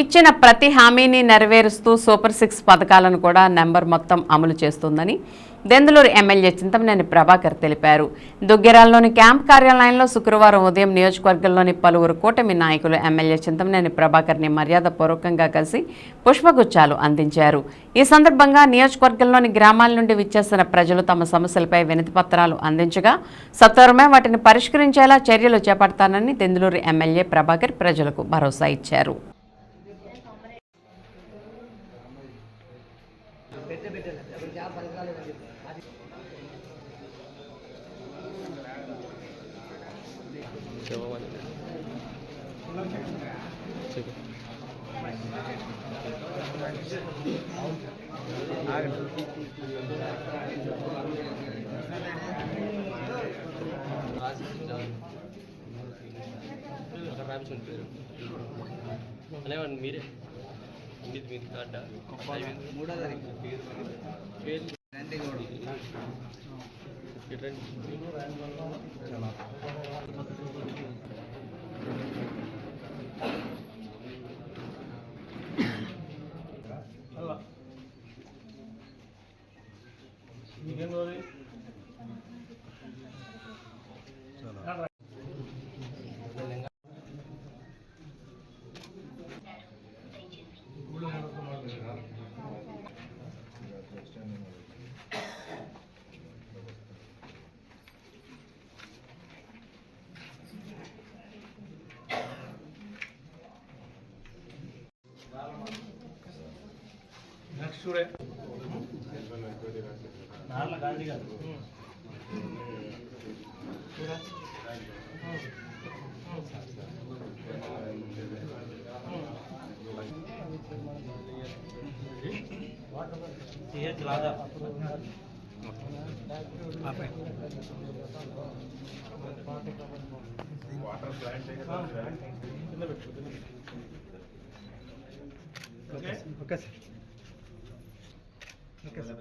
ఇచ్చిన ప్రతి హామీని నెరవేరుస్తూ సూపర్ సిక్స్ పథకాలను కూడా నెంబర్ మొత్తం అమలు చేస్తుందని దెందులూరు ఎమ్మెల్యే చింతమనేని ప్రభాకర్ తెలిపారు. దుగ్గిరాల్లోని క్యాంప్ కార్యాలయంలో శుక్రవారం ఉదయం నియోజకవర్గంలోని పలువురు కూటమి నాయకులు ఎమ్మెల్యే చింతమనేని ప్రభాకర్ని మర్యాదపూర్వకంగా కలిసి పుష్పగుచ్చాలు అందించారు. ఈ సందర్భంగా నియోజకవర్గంలోని గ్రామాల నుండి విచ్చేసిన ప్రజలు తమ సమస్యలపై వినతి పత్రాలు అందించగా సత్వరమే వాటిని పరిష్కరించేలా చర్యలు చేపడతానని దెందులూరు ఎమ్మెల్యే ప్రభాకర్ ప్రజలకు భరోసా ఇచ్చారు. పెద్ద పెద్ద అప్పుడు రామచంద్ర పేరు అనేవాడిని మీరే. మీది మీది కార్డా మూడో తారీఖు పేరు రండి గౌడ్ ఇటు రండి. Okay sir okay sir Şakası.